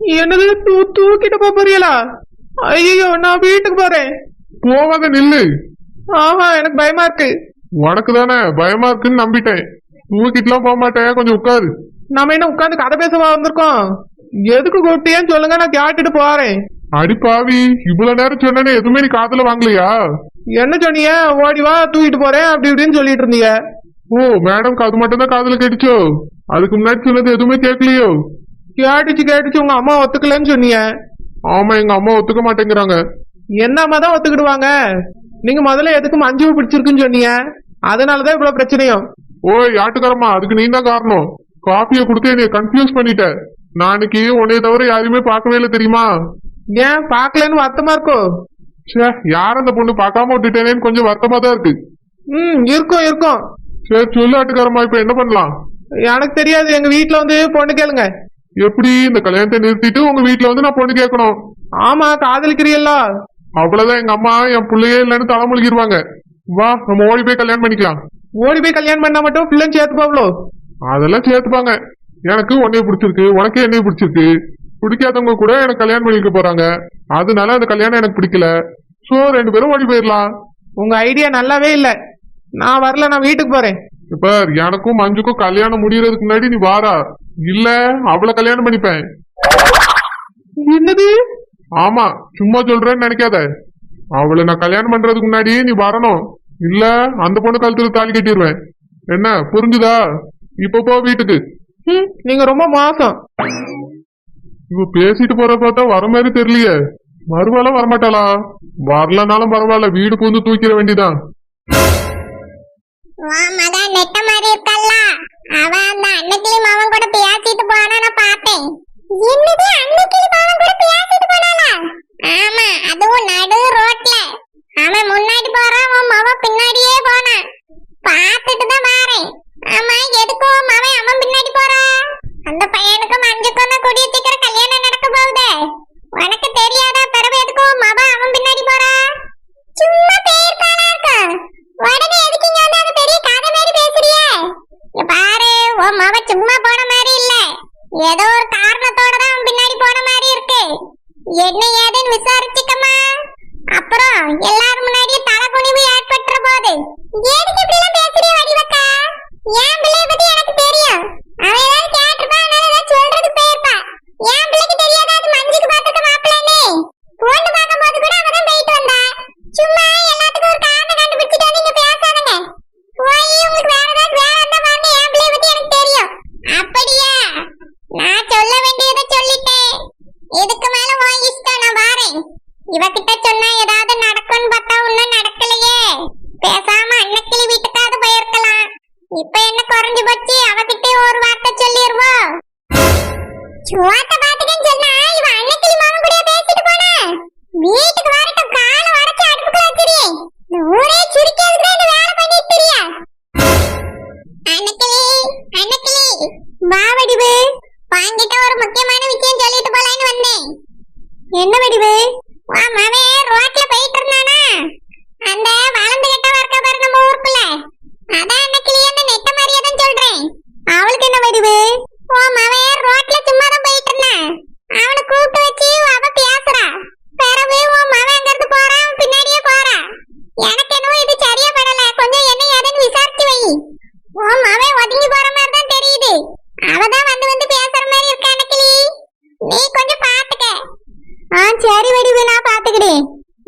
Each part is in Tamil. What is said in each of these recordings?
என்னது? தூ தூக்கிட்டு போப் போறீங்களா? ஐயோ நான் வீட்டுக்கு போறேன். போவாத நில்லு. ஆஹா எனக்கு பயமா இருக்கு. உனக்கு தானே பயமா இருக்குன்னு நம்பிட்டேன். தூக்கிட்டுலாம் போக மாட்டேன். கொஞ்சம் உட்காரு. நம்ம என்ன உட்காந்து கதை பேசவா வந்திருக்கோம்? எதுக்கு கூப்பிட்டியன்னு சொல்லுங்க நான் கேட்டுட்டு போறேன். அடி பாவி இவ்வளவு நேரம் சொன்னேனே எதுவுமே நீ காதுல வாங்கலையா? என்ன சொன்னீங்க? ஓடி வா தூக்கிட்டு போறேன் அப்படி இப்படின்னு சொல்லிட்டு இருந்தீங்க. ஓ மேடம் அது மட்டும் தான் காதுல கேட்டுச்சோ? அதுக்கு முன்னாடி சொன்னது எதுவுமே கேட்கலையோ? கேட்டுச்சு கேட்டுச்சு. உங்க அம்மா ஒத்துக்கலன்னு சொன்னீங்க. ஆமா எங்க அம்மா ஒத்துக்க மாட்டேங்கிறாங்க. என்ன அம்மா தான் ஒத்துக்கிடுவாங்க? நீங்க முதல்ல எதுக்கு மஞ்சு பிடிச்சிருக்குன்னு சொன்னீங்க? அதனாலதான் இவ்வளவு பிரச்சனையும். ஓய் ஆட்டுக்காரம்மா அதுக்கு நீ தான் காரணம்? காஃபியை கொடுத்து என்னைய கன்ஃபியூஸ் பண்ணிட்ட. அன்னைக்கு உன்னைய தவிர யாரையுமே பார்க்கவே இல்லை தெரியுமா? ஏன் பார்க்கலன்னு வருத்தமா இருக்கோ? ச்சே யார் அந்த பொண்ணு? பார்க்காம விட்டுட்டேனேன்னு கொஞ்சம் வருத்தமா தான் இருக்கு. ம் இருக்கும் இருக்கும். சரி சொல்லு ஆட்டுக்காரம்மா இப்ப என்ன பண்ணலாம்? எனக்கு தெரியாது. எங்க வீட்ல வந்து பொண்ணு கேளுங்க. எப்படி இந்த கல்யாணத்தை நிறுத்திட்டு உங்க வீட்டுல வந்து நான் பொண்ணு கேட்கணும்? ஆமா காதலிக்கிறீல்ல. அவ்வளவுதான் எங்க அம்மா என் பிள்ளையே இல்லைன்னு தலைமுழுகிருவாங்க வா நம்ம ஓடி போய் கல்யாணம் பண்ணிக்கலாம். ஓடி போய் கல்யாணம் பண்ணா மட்டும் பிள்ளைன்னு சேர்த்து போவளோ அதெல்லாம் சேர்த்துப்பாங்க. எனக்கு உன்னைய பிடிச்சிருக்கு உனக்கே என்னைய பிடிச்சிருக்கு. பிடிக்காதவங்க கூட எனக்கு கல்யாணம் பண்ணிக்க போறாங்க. அதனால அந்த கல்யாணம் எனக்கு பிடிக்கல. சோ ரெண்டு பேரும் ஓடி போயிடலாம் உங்க ஐடியா நல்லாவே இல்ல. நான் வரல நான் வீட்டுக்கு போறேன். இப்ப எனக்கும் மஞ்சுக்கும் கல்யாணம் முடியறதுக்கு முன்னாடி நீ வாரா இல்ல அவளை கல்யாணம் பண்ணிப்பேன். என்னது? ஆமா சும்மா சொல்றேன்னு நினைக்காத. அவளை நான் கல்யாணம் பண்றதுக்கு முன்னாடி நீ வரணும். இல்ல அந்த பொண்ணு கழுத்துல தாலி கட்டிடுவேன் என்ன புரிஞ்சுதா? இப்ப போ வீட்டுக்கு. நீங்க ரொம்ப மோசம். இவ பேசிட்டு போற பார்த்தா வர மாதிரி தெரியலையே. வருவாளா வரமாட்டாளா? வரலனாலும் பரவாயில்ல வீடு பூந்து தூக்கிட வேண்டியதான் உன் மகன் நெட்ட மாதிரி இருக்கல்ல. அவன் அந்த அன்னைக்கிளி மாவன் கூட பேசிட்டு போனா நான் பார்த்தேன். என்னது அன்னைக்கிளி மாவன் கூட பேசிட்டு போனாளா? ஆமா அதுவும் நடு ரோட்ல. அவன் முன்னாடி போறான் உன் மவன் பின்னாடியே ஏதோ ஒரு காரணத்தோட தான் அவன் பின்னாடி போன மாதிரி இருக்கு. என்ன ஏதுன்னு விசாரிச்சுக்கமா அப்புறம் எல்லாரும் முன்னாடி தலை குனிவு ஏற்பட்டுற போது ஏன் இப்படி எல்லாம் பேசுறிய வடிவக்கா? ஏன் பிள்ளைய பத்தி எனக்கு தெரியும் அவன் ஏதாவது கேட்டிருப்பா அதனால ஏதாவது சொல்றதுக்கு போயிருப்பா என் பிள்ளைக்கு தெரியாதா அது மஞ்சுக்கு பார்த்துக்க மாப்பிள்ளைன்னு பொண்ணு பார்க்கும்போது கூட அவ தான் போயிட்டு வந்தா சும்மா எல்லாத்துக்கும் ஒரு காரணம் கண்டுபிடிச்சிட்டு வந்து இங்க பேசாதங்க போய் உங்களுக்கு வேற ஏதாவது வேலை இருந்தா வாங்க என் பிள்ளைய பத்தி எனக்கு தெரியும் அப்படியா நான் சொல்ல வேண்டியதை சொல்லிட்டேன் இதுக்கு மேல உன் இஷ்டம் நான் வாரேன் இவகிட்ட சொன்னா ஏதாவது நடக்கும்னு பார்த்தா ஒன்னும் நடக்கலையே பேசாம அன்னைக்கிளி வீட்டுக்காவது போயிருக்கலாம் இப்ப என்ன குறைஞ்சு போச்சு ஒரு வார்த்தை சொல்லிடுவோம் சுவாத்த பாத்துக்கன்னு சொன்னா இவ அன்னைக்கு மகன் கூட பேசிட்டு போனா? வீட்டுக்கு வரட்டும் கால வரைச்சு அடுப்புக்குள்ள வச்சிரு. இந்த ஊரே சுருக்கிறதுக்கு இந்த வேலை பண்ணிட்டு தெரிய அன்னைக்கிளி அன்னைக்கிளி வா வடிவு. வாங்கிட்ட ஒரு முக்கியமான விஷயம் சொல்லிட்டு போலான்னு வந்தேன். என்ன வடிவு? வா மவே ரோட்ல போயிட்டு இருந்தானா அந்த வளர்ந்து கெட்ட இருக்க பாரு நம்ம ஊருக்குள்ள அதான் அன்னைக்கிளி அந்த நெட்ட மாதிரியே தான் சொல்றேன் அவளுக்கு என்ன வடிவு ஓ மவே ரோட்ல சும்மா தான் போயிட்டு இருந்தான் அவனை கூப்பிட்டு வச்சு அவ பேசுறா பிறகு உன் மவன் அங்க இருந்து போறான் அவன் பின்னாடியே போறா எனக்கு என்னவோ இது சரியா படல கொஞ்சம் என்ன ஏதுன்னு விசாரிச்சு வை உன் மவன் ஒதுங்கி போற மாதிரி தான் தெரியுது அவதான் வந்து வந்து பேசுற மாதிரி இருக்கா அன்னைக்கிளி நீ கொஞ்சம் பாத்துக்க ஆ சரி வடிவு நான் பாத்துக்கிறேன்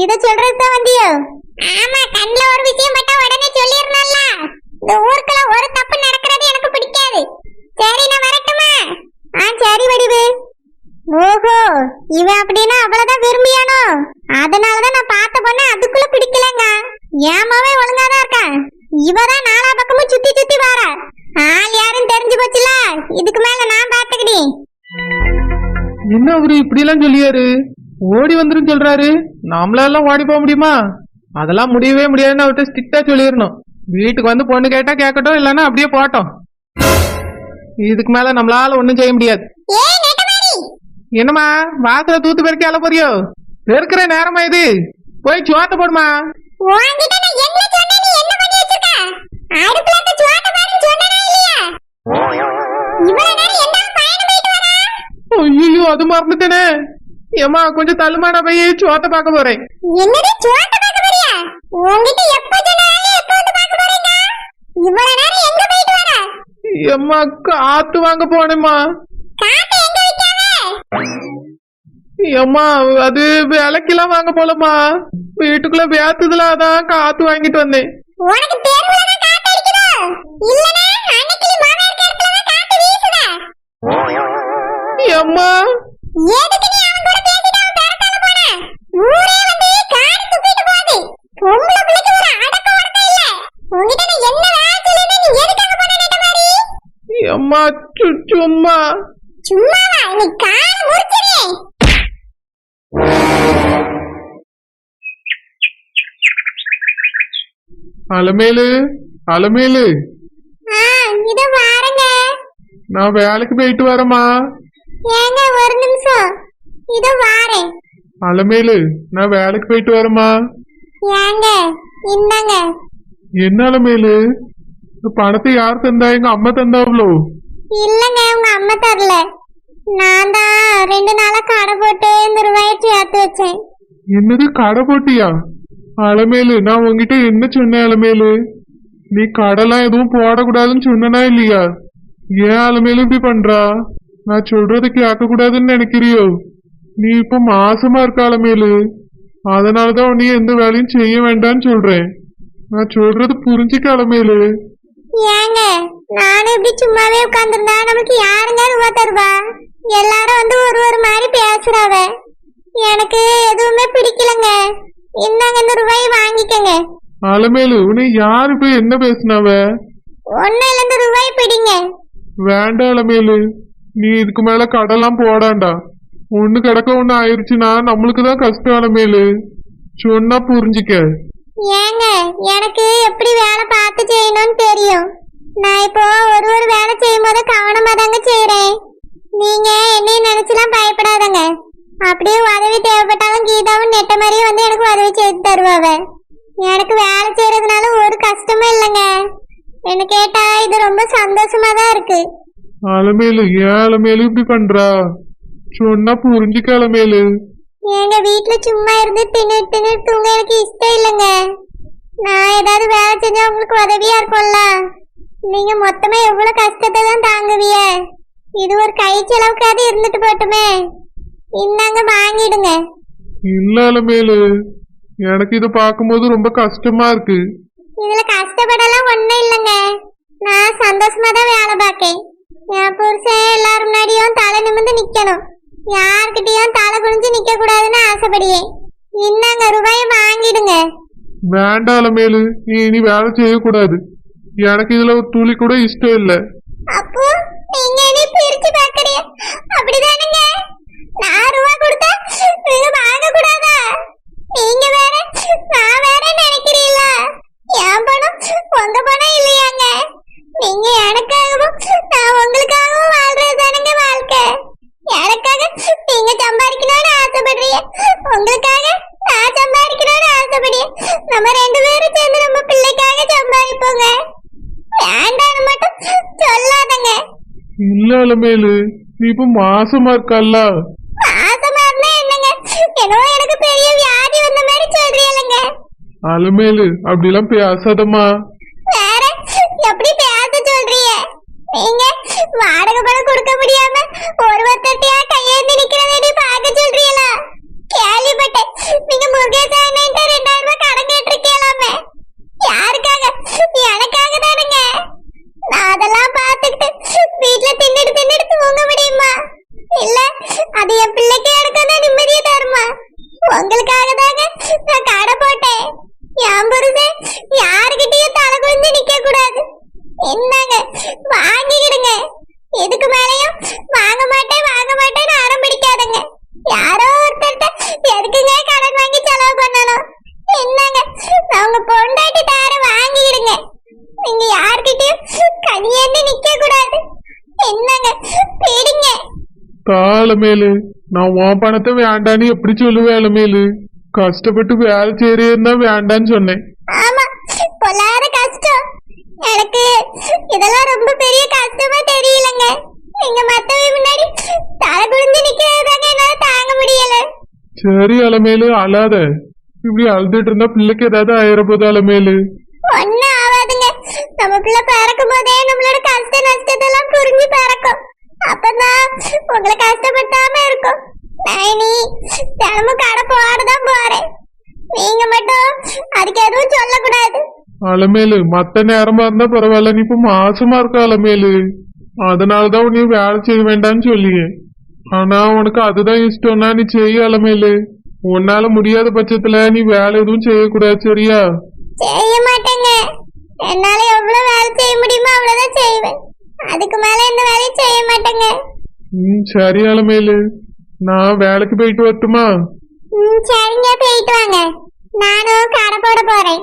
இத சொல்றது தான் வந்தியோ ஆமா கண்ணுல ஒரு விஷயம் பட்டா உடனே சொல்லிடணும்ல இந்த ஊருக்குள்ள ஒரு தப்பு நடக்கிறது எனக்கு பிடிக்காது சரி நான் வரட்டுமா ஆ சரி வடிவு ஓஹோ இவன் அப்படின்னா அவ்வளவுதான் விரும்பியானோ? அதனாலதான் நான் பார்த்த பொண்ணு அதுக்குள்ள பிடிக்கலங்க. ஏமாவே ஒழுங்காதான் இருக்கான். இவதான் நாலா பக்கமும் சுத்தி சுத்தி வாரா. ஆள் யாருன்னு தெரிஞ்சு போச்சுல இதுக்கு மேல நான் பாத்துக்கிட்டேன் என்ன அவரு இப்படி எல்லாம் சொல்லியாரு? ஓடி வந்துரும் சொல்றாரு. நம்மளால ஓடி போக முடியுமா? அதெல்லாம் முடியவே முடியாதுன்னு அவர்கிட்ட ஸ்ட்ரிக்டா சொல்லிடணும். வீட்டுக்கு வந்து பொண்ணு கேட்டா கேட்கட்டும் இல்லைன்னா அப்படியே போட்டோம் இதுக்கு மேல நம்மளால ஒண்ணும் செய்ய முடியாது. என்னம்மா வாசல தூத்து பெருக்கி அல போறியோ? பெருக்கிற நேரமா இது? போய் சோத்த போடுமா? ஐயோ அது மறந்துட்டேனே. ஏம்மா கொஞ்சம் தள்ளுமா நான் போய் சோத்த பார்க்க போறேன். என்னது சோத்த பார்க்க போறியா? உன்கிட்ட எப்ப சொன்னாலும் எப்ப வந்து பார்க்க போறீங்க இவ்வளவு நேரம் எங்க போயிட்டு வர ஏம்மா காத்து வாங்க போனேம்மா. ஏம்மா அது விலைக்கெல்லாம் வாங்க போலம்மா. வீட்டுக்குள்ள வேத்துதுல அதான் காத்து வாங்கிட்டு வந்தேன். உனக்கு தெருவுல தான் காத்து அடிக்குதோ? இல்லனா அன்னைக்கு நீ மாமா இருக்க இடத்துல தான் காத்து வீசுத. ஏம்மா. எதுக்கு நீ அவன் கூட பேசிட்டு அவன் பிறத்தால போன? ஊரே வந்து காடு துப்பிட்டு போகுது. பொம்பளை பிள்ளைக்கு ஒரு அடக்க ஒடுக்கம் இல்ல. உன்கிட்ட நான் என்ன வேலை சொல்லிட்டு நீ எதுக்காக போன நேட்ட மாதிரி ஏம்மா சு- சும்மா. சும்மாவா? நீ கால் முறிச்சிரு அலமேலு அலமேலு. இத வாரங்க. நான் வேலைக்கு போயிட்டு வரேம்மா. ஏங்க ஒரு நிமிஷம். இத வாரேன். அலமேலு நான் வேலைக்கு போயிட்டு வரேம்மா. ஏங்க இந்தாங்க. என்ன அலமேலு? இந்த பணத்தை யார் தந்தா? எங்க அம்மா தந்தாவளோ? இல்லங்க உங்க அம்மா தரல. நான் தான் ரெண்டு நாளா கடை போட்டு இந்த ரூபாயை சேர்த்து வச்சேன். என்னது கடை போட்டியா? அலமேலு நான் உன்கிட்ட என்ன சொன்னேன் அலமேலு? நீ கடைலாம் எதுவும் போடக்கூடாதுன்னு சொன்னனா இல்லையா? ஏன் அலமேலு இப்படி பண்றா? நான் சொல்றது கேட்க கூடாதுன்னு நினைக்கிறியோ? நீ இப்ப மாசமா இருக்க அலமேலு. அதனாலதான் நீ எந்த வேலையும் செய்ய வேண்டாம்னு சொல்றேன். நான் சொல்றது புரிஞ்சுக்க அலமேலு. ஏங்க நானும் இப்படி சும்மாவே உட்கார்ந்திருந்தா நமக்கு யாருங்க ரூபா தருவா? எல்லாரும் வந்து ஒரு ஒரு மாதிரி பேசுறாவ. எனக்கு எதுவுமே பிடிக்கலங்க. இந்தாங்க இந்த ரூபாயை வாங்கிக்கங்க. அலமேலு உன்னை யாரு போய் என்ன பேசினாவ? ஒன்னும் இல்ல இந்த ரூபாய் பிடிங்க. வேண்டாம் அலமேலு. நீ இதுக்கு மேல கடைலாம் போடாண்டா. ஒண்ணு கிடக்க ஒண்ணு ஆயிருச்சுன்னா நம்மளுக்கு தான் கஷ்டம் அலமேலு. சொன்னா புரிஞ்சுக்க. ஏங்க எனக்கு எப்படி வேலை பார்த்து செய்யணும்னு தெரியும். நான் இப்போ ஒரு ஒரு வேலை செய்யும் போது கவனமா தாங்க செய்யறேன் நீங்க என்னையும் நினைச்சுலாம் பயப்படாதங்க. அப்படியே உதவி தேவைப்பட்டாலும் கீதாவும் நெட்ட மாதிரியே வந்து எனக்கு உதவி செய்து தருவாவ. எனக்கு வேலை செய்யறதுனால ஒரு கஷ்டமும் இல்லைங்க. என்ன கேட்டா இது ரொம்ப சந்தோஷமா தான் இருக்கு. அலமேலு ஏன் அலமேலு இப்படி பண்றா? சொன்னா புரிஞ்சுக்க அலமேலு எங்க வீட்ல சும்மா இருந்து தின்னு தின்னு தூங்க எனக்கு இஷ்டம் இல்லைங்க. நான் ஏதாவது வேலை செஞ்சா உங்களுக்கு உதவியா இருக்கும்ல? நீங்க மொத்தமா எவ்வளவு கஷ்டத்தை தான் தாங்குவிய இது ஒரு கை செலவுக்காவது இருந்துட்டு போட்டுமே. இந்தாங்க வாங்கிடுங்க. இல்ல அலமேலு. எனக்கு இதை பார்க்கும்போது ரொம்ப கஷ்டமா இருக்கு. இதுல கஷ்டப்படலாம் ஒண்ணும் இல்லைங்க. நான் சந்தோஷமா தான் வேலை பார்க்கேன். என் புருஷன் எல்லாரும் முன்னாடியும் தலை நிமிர்ந்து நிக்கணும். யார்கிட்டயும் தலை குனிஞ்சு நிக்க கூடாதுன்னு ஆசைப்படுவேன் இந்தாங்க ரூபாயை வாங்கிடுங்க. வேண்டாம் அலமேலு நீ இனி வேலை செய்யக்கூடாது. எனக்கு இதுல ஒரு துளி கூட இஷ்டம் இல்ல. அப்போ நீங்க என்னை பிரிச்சு பாக்குறீங்க அப்படிதானுங்க நான் ரூபா கொடுத்தா நீங்க வாங்க கூடாதா நீங்க வேற நான் வேற நினைக்கிறீங்களா என் பணம் உங்க பணம் இல்லையாங்க நீங்க எனக்காகவும் நான் உங்களுக்காகவும் வாழ்றது தானுங்க வாழ்க்கை எனக்காக நீங்க சம்பாதிக்கணும்னு ஆசைப்படுறீங்க உங்களுக்காக நான் சம்பாதிக்கணும்னு ஆசைப்படுறேன் நம்ம ரெண்டு பேரும் சேர்ந்து நம்ம பிள்ளைக்காக சம்பாதிப்போங்க வேண்டாம்னு மட்டும் சொல்லாதங்க இல்ல அலமேலு நீ இப்ப மாசமா இருக்கல்ல. அலமேலு அப்படிலாம் பேசாதம்மா. வேற எப்படி பேச சொல்றீங்க? நீங்க வாடகை பணம் கொடுக்க முடியாம ஒரு ஒருத்தட்டையா கையேந்தி நிக்கிறதை பார்க்க சொல்றீங்களா? கேள்விப்பட்டேன். நீங்க முருகேச அண்ணன்ட்ட ரெண்டாயிரம் ரூபாய் கடன் கேட்டிருக்கீங்களாமே. யாருக்காக? எனக்காக தானுங்க. நான் அதெல்லாம் பார்த்துக்கிட்டு வீட்டுல தின்னுட்டு தின்னு தூங்க முடியுமா இல்ல அது என் பிள்ளைக்கு எனக்கு தான் நிம்மதியை தருமா உங்களுக்காக தாங்க நான் கடை போட்டேன் என் புருஷன் யாருக்கிட்டயும் தலை குனிஞ்சு நிக்க கூடாது என்னங்க வாங்கிக்கிடுங்க இதுக்கு மேலயும் வாங்க மாட்டேன் வாங்க மாட்டேன்னு அடம் பிடிக்காதுங்க யாரோ ஒருத்தர்ட்ட எதுக்குங்க கடன் வாங்கி செலவு பண்ணணும் என்னங்க நான் உங்க பொண்டாட்டி தார வாங்கிடுங்க நீங்க யார்கிட்டயும் கையேந்தி நிக்க கூடாது என்னங்க பிடிங்க உன் பணத்தை வேண்டான்னு எப்படி சொல்லுவேன் அலமேலு கஷ்டப்பட்டு வேலை செய்யறேன்னா வேண்டான்னு சொன்னேன். ஆமா பொல்லாத கஷ்டம். எனக்கு இதெல்லாம் ரொம்ப பெரிய கஷ்டமா தெரியலங்க. எங்க மத்தவங்க முன்னாடி தலை குடிஞ்சு நிக்கிறதாங்க என்னால தாங்க முடியல. சரி அலமேலு அழாத. இப்படி அழுதுட்டு இருந்தா பிள்ளைக்கு ஏதாவது ஆயிர போகுது அலமேலு ஒண்ணும் ஆகாதுங்க நம்ம பிள்ளை பிறக்கும் போதே நம்மளோட கஷ்ட நஷ்டத்தெல்லாம் புரிஞ்சு பிறக்கும். அப்பதான் உங்களை கஷ்டப்படுத்தாம இருக்கும். நான் இனி தினமும் கடை போடதான் போறேன். நீங்க மட்டும் அதுக்கு எதுவும் சொல்லக்கூடாது. அலமேலு மத்த நேரமா இருந்தா பரவாயில்ல. நீ இப்ப மாசமா இருக்க அலமேலு. அதனாலதான் நீ வேலை செய்ய வேண்டாம்னு சொல்லியே. ஆனா உனக்கு அதுதான் இஷ்டம்னா நீ செய்ய அலமேலு. உன்னால முடியாத பட்சத்துல நீ வேலை எதுவும் செய்யக்கூடாது சரியா? செய்ய மாட்டேங்க. என்னால எவ்வளவு வேலை செய்ய முடியுமோ அவ்வளவுதான் செய்வேன். அதுக்கு மேல எந்த வேலையும் செய்ய மாட்டேங்க. ம் சரி அலமேலு. நான் வேலைக்கு போயிட்டு வரட்டுமா? ம் சரிங்க போயிட்டு வாங்க. நானும் கடை போட போறேன்.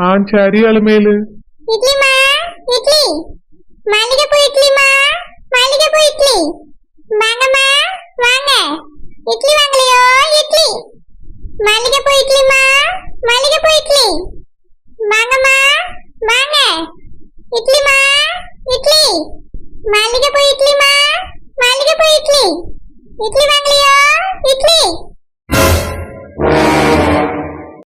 ஆ சரி அலமேலு. இட்லிமா இட்லி. மல்லிகைப்பூ இட்லிமா மல்லிகைப்பூ இட்லி. வாங்கம்மா வாங்க. இட்லி